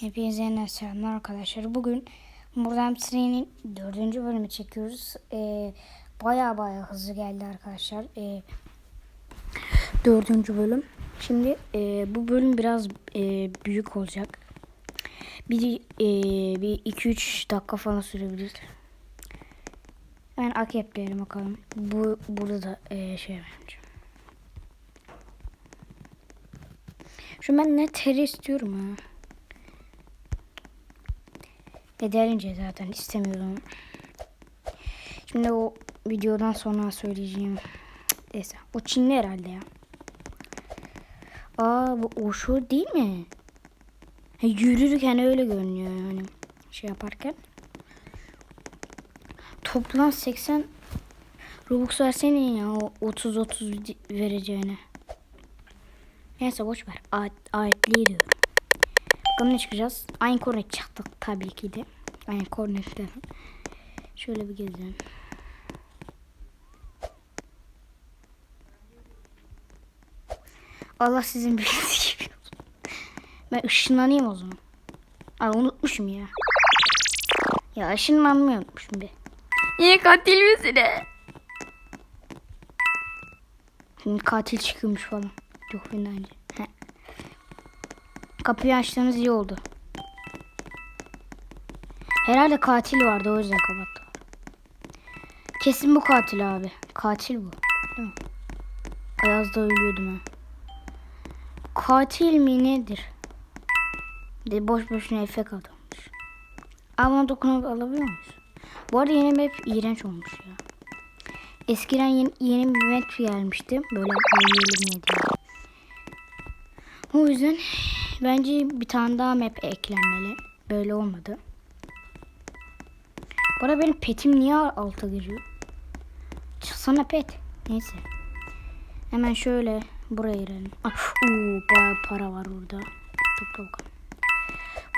Hepinize yeniden selamlar arkadaşlar. Bugün Buradan Tree'nin dördüncü bölümü çekiyoruz. Ee, baya baya hızlı geldi arkadaşlar. Ee, dördüncü bölüm. Şimdi e, bu bölüm biraz e, büyük olacak. Bir, e, bir 2-3 dakika falan sürebilir. Ben akepleyelim bakalım. Bu burada da e, şey vereceğim. Şu ben ne teri istiyorum ha. Ederince zaten istemiyorum. Şimdi o videodan sonra söyleyeceğim. Neyse. O Çinli herhalde ya. Aa bu o şu değil mi? Ha, yürürken öyle görünüyor yani. Şey yaparken. Toplam 80 Robux versene ya o 30-30 vereceğine. Neyse boş ver. Ayet, ayetliği diyorum. Ne çıkacağız? Aynı kornet çıktık tabii ki de. Aynı kornette. Şöyle bir gezelim. Allah sizin bildiğiniz gibi. Ben ışınlanayım o zaman. Aa unutmuşum ya. Ya ışınlanmayı unutmuşum be. Niye katil misine? Şimdi katil çıkıyormuş falan. Yok benden önce. Kapıyı açtığınız iyi oldu. Herhalde katil vardı o yüzden kapattım. Kesin bu katil abi. Katil bu. Değil mi? Ayaz'da ölüyordum ha. Katil mi nedir? De boş boşuna efek adammış. Ama dokunup alabiliyor muyuz? Bu arada yeni map iğrenç olmuş ya. Eskiden yeni, yeni bir map gelmişti. Böyle yiyelim diye. O yüzden bence bir tane daha map eklenmeli. Böyle olmadı. Arada benim petim niye alta giriyor? Çıksana pet. Neyse. Hemen şöyle buraya girelim. Ah, uu, bayağı para var orada. Topla.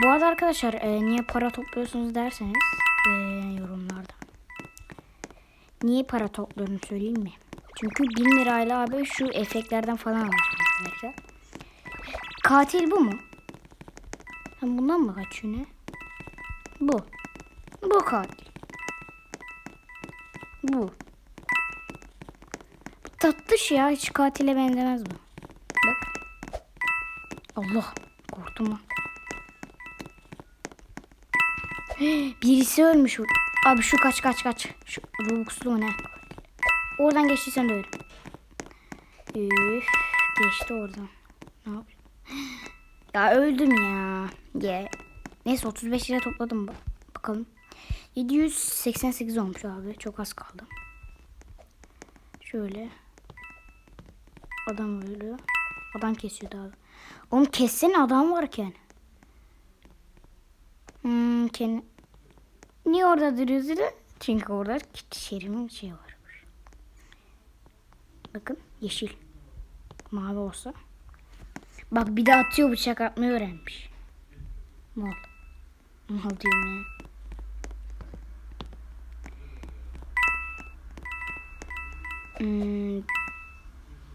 Bu arada arkadaşlar e, niye para topluyorsunuz derseniz e, yorumlarda. Niye para topluyorum söyleyeyim mi? Çünkü 1000 lirayla abi şu efektlerden falan alacağım arkadaşlar. Katil bu mu? Ha, bundan mı kaçıyor ne? Bu. Bu katil. Bu. Tatlış ya hiç katile benzemez bu. Bak. Allah korktum lan. Birisi ölmüş. Abi şu kaç kaç kaç. Şu Robux'lu ne? Oradan geçtiysen de öyle. Üf, geçti oradan. Ne yapayım? Ya öldüm ya. Ye. Neyse 35 lira topladım. Bak bakalım. 788 olmuş abi. Çok az kaldı. Şöyle. Adam ölüyor. Adam kesiyordu abi. Oğlum kessene adam varken. Hmm, kendi... Niye orada duruyorsun? Çünkü orada şerimin şey varmış. Bakın yeşil. Mavi olsa. Bak bir de atıyor bıçak atmayı öğrenmiş. Mal. Mal diyorum ya. Hmm,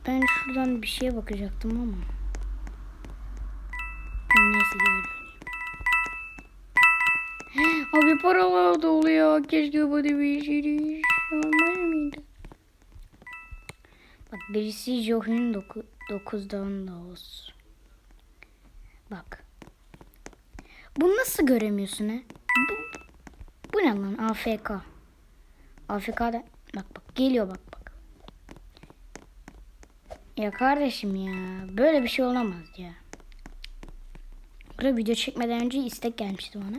ben şuradan bir şeye bakacaktım ama. Neyse geri. Abi paralar da oluyor. Keşke bana bir şey olmaz mıydı? Bak birisi Johin 9'dan da olsun. Bak. Bunu nasıl göremiyorsun he? Bu, bu ne lan? AFK. AFK'da bak bak geliyor bak bak. Ya kardeşim ya böyle bir şey olamaz ya. Burada video çekmeden önce istek gelmişti bana.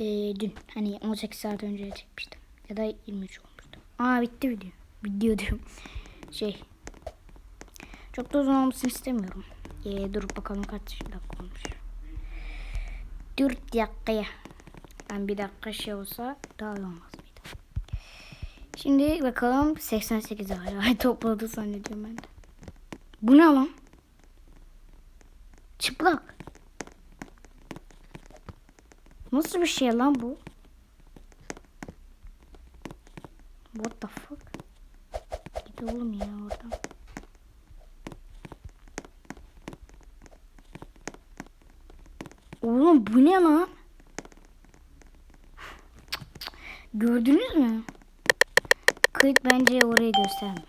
Ee, dün hani 18 saat önce çekmiştim. Ya da 23 olmuştu. Aa bitti video. Video diyorum. Şey. Çok da uzun olmasını istemiyorum. Ee, dur bakalım kaç dakika olmuş. 4 dakikaya. Ben bir dakika şey olsa daha iyi olmaz mıydı? Şimdi bakalım 88 hala topladı zannediyorum ben de. Bu ne lan? Çıplak. Nasıl bir şey lan bu? What the fuck? Git oğlum ya oradan. Oğlum bu ne lan? Gördünüz mü? Kayıt bence orayı göstermiyor.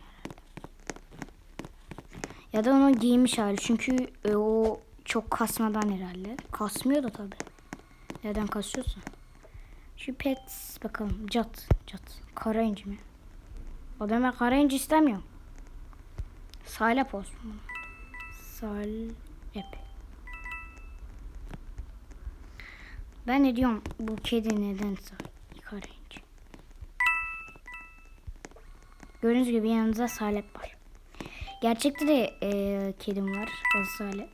Ya da onu giymiş hali. Çünkü e, o çok kasmadan herhalde. Kasmıyor da tabi. Neden kasıyorsa. Şu pet bakalım. Cat. Cat. Kara inci mi? O demek kara inci istemiyor. Salep olsun. Salep. Ben ne diyorum bu kedi neden inci? Gördüğünüz gibi yanınızda salep var. Gerçekte de e, kedim var. O Salep.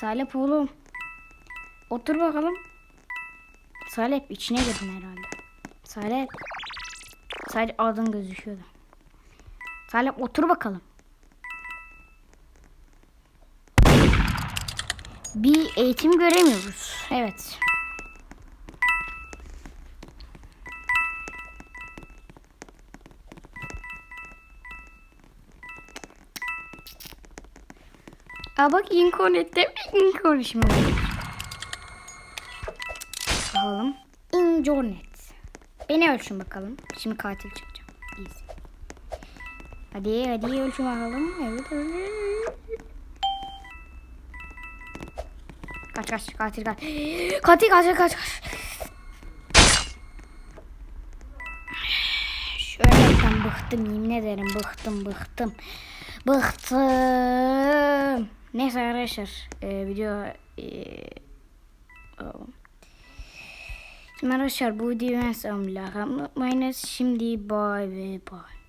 Salep oğlum. Otur bakalım. Salep içine girdin herhalde. Salep. Sadece adın gözüküyordu. Salep otur bakalım. Bir eğitim göremiyoruz. Evet. Aa bak inkornette inkor şimdi. Bakalım. Incornet. Beni ölçün bakalım. Şimdi katil çıkacağım. Easy. Hadi hadi ölçün bakalım. Evet evet. Kaç kaç katil kaç. Katil kaç kaç. Şu örnekten bıktım yemin ederim bıktım bıktım. Bıktım. Neyse arkadaşlar e, video e, o. Şimdi arkadaşlar bu videoyu ben sonuna unutmayınız. Şimdi bye bye.